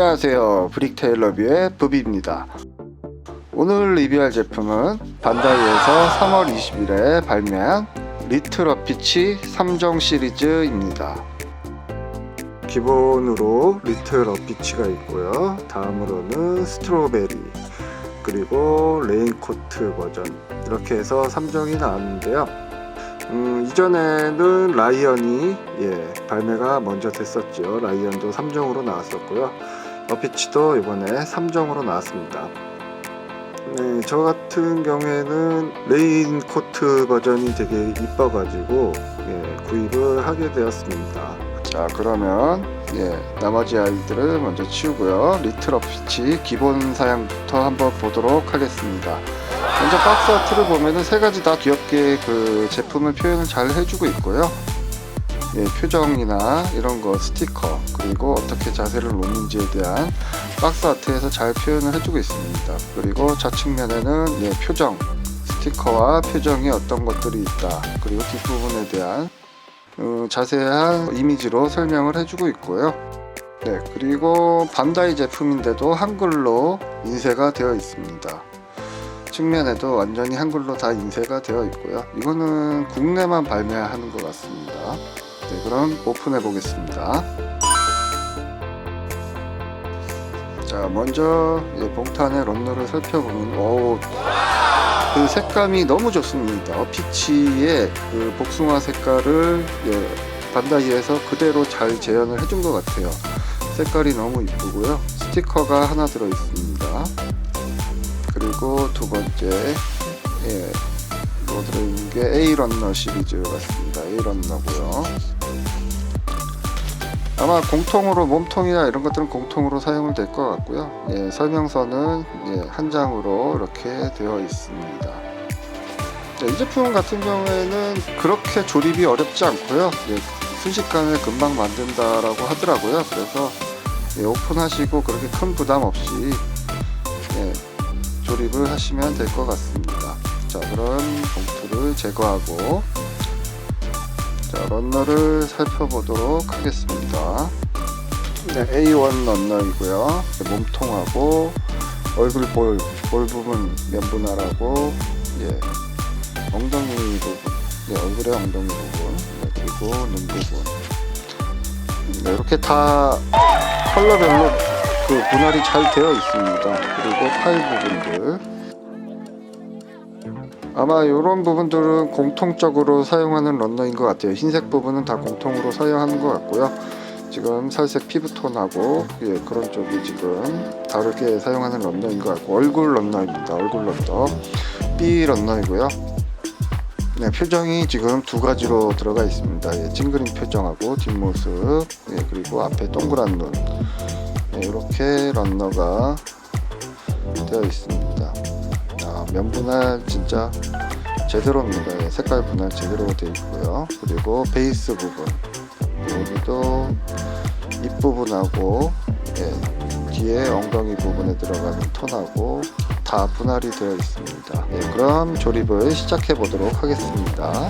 안녕하세요. 브릭테일러뷰의 부비입니다. 오늘 리뷰할 제품은 반다이에서 3월 20일에 발매한 리틀 어피치 3정 시리즈입니다. 기본으로 리틀 어피치가 있고요. 다음으로는 스트로베리 그리고 레인코트 버전. 이렇게 해서 3정이 나왔는데요. 음, 이전에는 라이언이 예, 발매가 먼저 됐었죠. 라이언도 3정으로 나왔었고요. 어피치도 이번에 3정으로 나왔습니다. 네, 저 같은 경우에는 레인 코트 버전이 되게 이뻐가지고 예, 구입을 하게 되었습니다. 자 그러면 예, 나머지 아이들을 먼저 치우고요. 리틀 어피치 기본 사양부터 한번 보도록 하겠습니다. 먼저 박스 아트를 보면은 세 가지 다 귀엽게 그 제품을 표현을 잘 해주고 있고요. 예, 표정이나 이런 거 스티커 그리고 어떻게 자세를 놓는지에 대한 박스 아트에서 잘 표현을 해주고 있습니다. 그리고 좌측면에는 예, 표정 스티커와 표정이 어떤 것들이 있다. 그리고 뒷부분에 대한 어, 자세한 이미지로 설명을 해주고 있고요. 네, 그리고 반다이 제품인데도 한글로 인쇄가 되어 있습니다. 측면에도 완전히 한글로 다 인쇄가 되어 있고요. 이거는 국내만 발매하는 것 같습니다. 네, 그럼 오픈해 보겠습니다. 자, 먼저 이 봉탄의 런너를 살펴보면, 오, 그 색감이 너무 좋습니다. 어피치의 그 복숭아 색깔을 예, 반다이에서 그대로 잘 재현을 해준 것 같아요. 색깔이 너무 이쁘고요. 스티커가 하나 들어 있습니다. 그리고 두 번째 예, 뭐 들어있는 게 A 런너 시리즈 같습니다. A 런너고요. 아마 공통으로 몸통이나 이런 것들은 공통으로 사용을 될 것 같고요. 예, 설명서는 예, 한 장으로 이렇게 되어 있습니다. 네, 이 제품 같은 경우에는 그렇게 조립이 어렵지 않고요. 예, 순식간에 금방 만든다라고 하더라고요. 그래서 예, 오픈하시고 그렇게 큰 부담 없이 예, 조립을 하시면 될 것 같습니다. 자, 그럼 봉투를 제거하고 자, 런너를 살펴보도록 하겠습니다. 네, A1 런너이고요. 몸통하고 얼굴 볼, 볼 부분 면분할하고 예, 엉덩이 부분, 네, 얼굴의 엉덩이 부분, 네, 그리고 눈 부분. 네, 이렇게 다 컬러별로 그 분할이 잘 되어 있습니다. 그리고 팔 부분들. 아마 이런 부분들은 공통적으로 사용하는 런너인 것 같아요. 흰색 부분은 다 공통으로 사용하는 것 같고요. 지금 살색 피부톤하고 예, 그런 쪽이 지금 다르게 사용하는 런너인 것 같고 얼굴 런너입니다. 얼굴 런너 B 런너이고요. 네, 표정이 지금 두 가지로 들어가 있습니다. 예, 찡그린 표정하고 뒷모습 예, 그리고 앞에 동그란 눈 네, 이렇게 런너가 되어 있습니다. 아, 면분할 진짜 제대로입니다. 예, 색깔 분할 제대로 되어 있고요. 그리고 베이스 부분 여기도 입 부분하고 예, 뒤에 엉덩이 부분에 들어가는 톤하고 다 분할이 되어 있습니다. 예, 그럼 조립을 시작해 보도록 하겠습니다.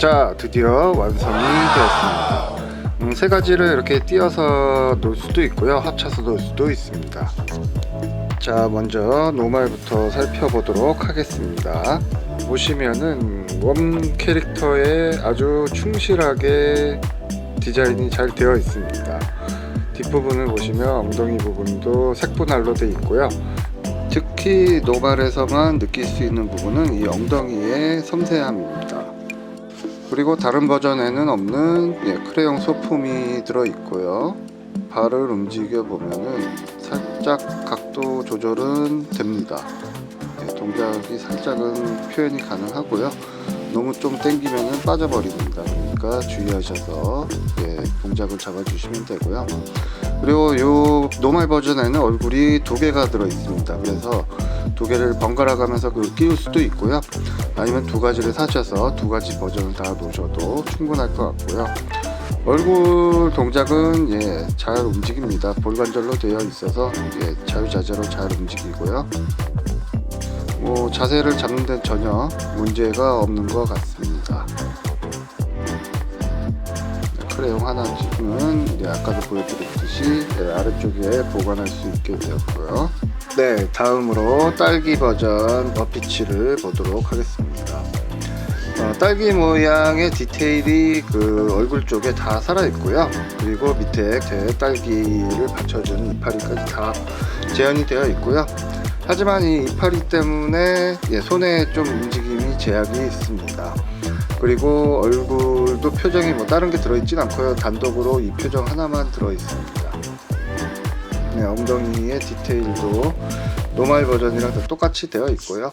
자, 드디어 완성이 되었습니다. 음, 세 가지를 이렇게 띄어서 놓을 수도 있고요. 합쳐서 놓을 수도 있습니다. 자, 먼저 노말부터 살펴보도록 하겠습니다. 보시면은 원 캐릭터에 아주 충실하게 디자인이 잘 되어 있습니다. 뒷부분을 보시면 엉덩이 부분도 색분할로 되어 있고요. 특히 노발에서만 느낄 수 있는 부분은 이 엉덩이의 섬세함입니다. 그리고 다른 버전에는 없는 예, 크레용 소품이 들어 있고요. 발을 움직여 보면은 살짝 각도 조절은 됩니다. 예, 동작이 살짝은 표현이 가능하고요. 너무 좀 당기면은 빠져버립니다. 그러니까 주의하셔서 예, 동작을 잡아주시면 되고요. 그리고 요 노멀 버전에는 얼굴이 두 개가 들어 있습니다. 그래서 두 개를 번갈아 가면서 그걸 끼울 수도 있고요. 아니면 두 가지를 사셔서 두 가지 버전을 다 놓으셔도 충분할 것 같고요. 얼굴 동작은 예, 잘 움직입니다. 볼관절로 되어 있어서 예, 자유자재로 잘 움직이고요. 뭐 자세를 잡는 데 전혀 문제가 없는 것 같습니다. 네, 크레용 하나씩은 예, 아까도 보여드렸듯이 예, 아래쪽에 보관할 수 있게 되었고요. 네, 다음으로 딸기 버전 머피치를 보도록 하겠습니다. 어, 딸기 모양의 디테일이 그 얼굴 쪽에 다 살아 있고요. 그리고 밑에 제 딸기를 받쳐주는 이파리까지 다 재현이 되어 있고요. 하지만 이 이파리 때문에 예, 손에 좀 움직임이 제약이 있습니다. 그리고 얼굴도 표정이 뭐 다른 게 들어있진 않고요. 단독으로 이 표정 하나만 들어 있습니다. 네, 엉덩이의 디테일도 노말 버전이랑 다 똑같이 되어 있고요.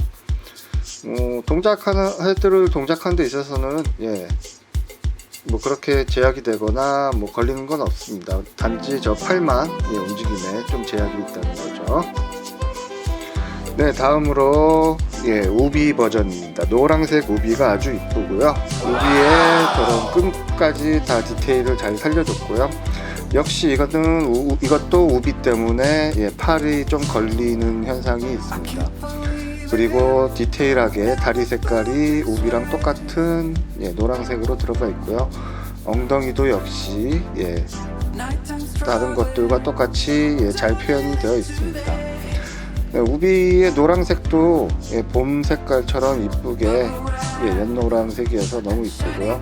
어, 동작하는 헤드를 동작하는 데 있어서는 예. 뭐 그렇게 제약이 되거나 뭐 걸리는 건 없습니다. 단지 저 팔만 예, 움직임에 좀 제약이 있다는 거죠. 네, 다음으로 예, 우비 버전입니다. 노란색 우비가 아주 이쁘고요. 우비에 저런 끈까지 다 디테일을 잘 살려줬고요. 역시 이것은 우, 이것도 우비 때문에 예, 팔이 좀 걸리는 현상이 있습니다. 그리고 디테일하게 다리 색깔이 우비랑 똑같은 예, 노란색으로 들어가 있고요. 엉덩이도 역시 예, 다른 것들과 똑같이 예, 잘 표현이 되어 있습니다. 네, 우비의 노란색도 예, 봄 색깔처럼 이쁘게 예, 연노란색이어서 너무 이쁘고요.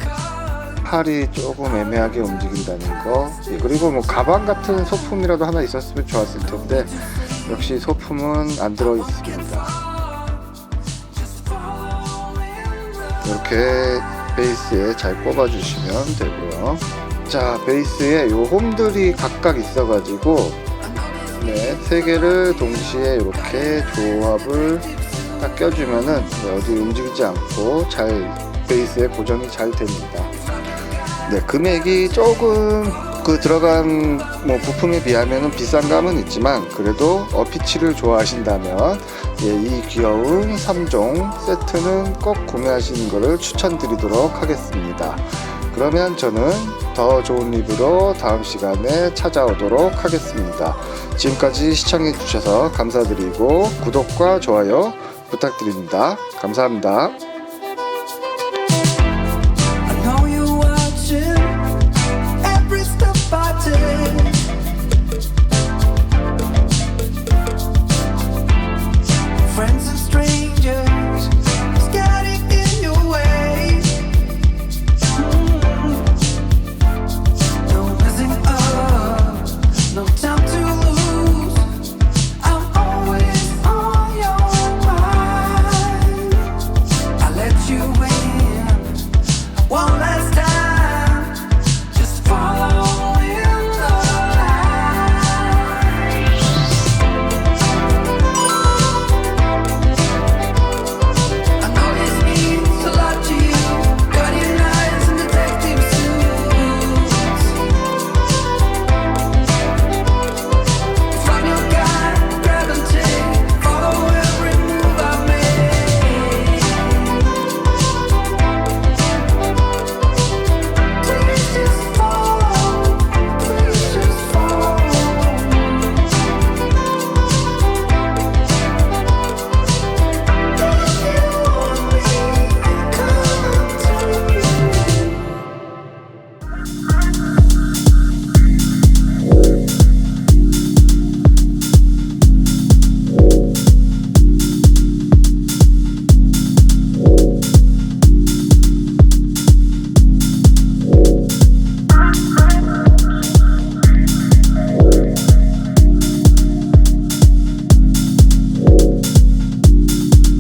팔이 조금 애매하게 움직인다는 거 예, 그리고 뭐 가방 같은 소품이라도 하나 있었으면 좋았을 텐데 역시 소품은 안 들어 있습니다. 이렇게 베이스에 잘 꼽아 주시면 되고요. 자 베이스에 요 홈들이 각각 있어 가지고 네, 세 개를 동시에 이렇게 조합을 딱 껴주면은 네, 어디 움직이지 않고 잘 베이스에 고정이 잘 됩니다. 네, 금액이 조금 그 들어간 뭐 부품에 비하면 비싼 감은 있지만 그래도 어피치를 좋아하신다면 예, 이 귀여운 3종 세트는 꼭 구매하시는 것을 추천드리도록 하겠습니다. 그러면 저는 더 좋은 리뷰로 다음 시간에 찾아오도록 하겠습니다. 지금까지 시청해 주셔서 감사드리고 구독과 좋아요 부탁드립니다. 감사합니다.